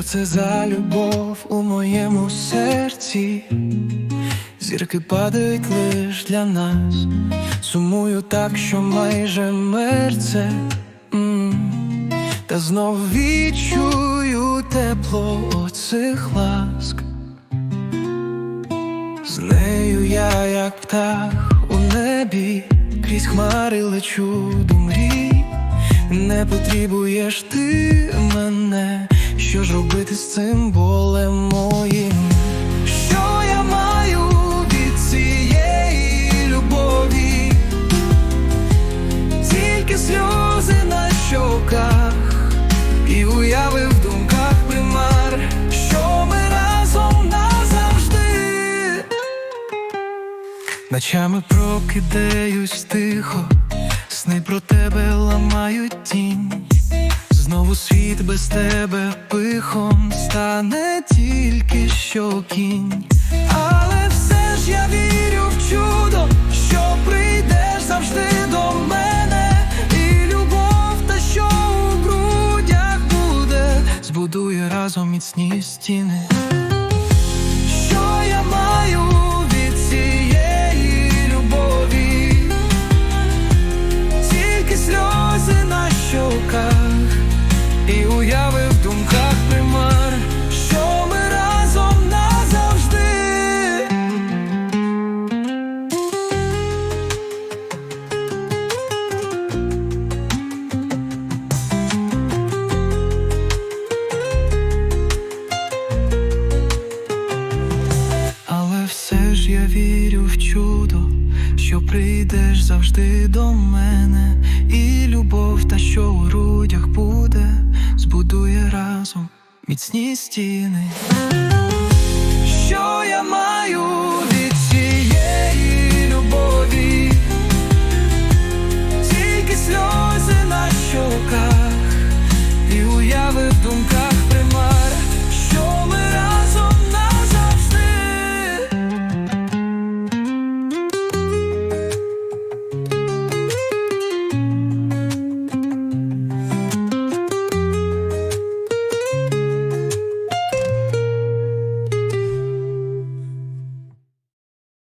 це за любов у моєму серці? Зірки падають лиш для нас. Сумую так, що майже мерце. М. Та знов відчую тепло оцих ласк. З нею я, як птах у небі, крізь хмари лечу до мрій. Не потребуєш ти мене, що ж робити з цим болем моїм? Що я маю від цієї любові? Тільки сльози на щоках і уяви в думках примар, що ми разом назавжди. Ночами прокидаюсь тихо, сни про тебе ламають тінь. Знову світ без тебе пихом стане тільки що кінь. Але все ж я вірю в чудо, що прийдеш завжди до мене, і любов, та що у грудях буде, збудує разом міцні стіни. Вірю в чудо, що прийдеш завжди до мене, і любов, та що у грудях буде, збудує разом міцні стіни. Що я маю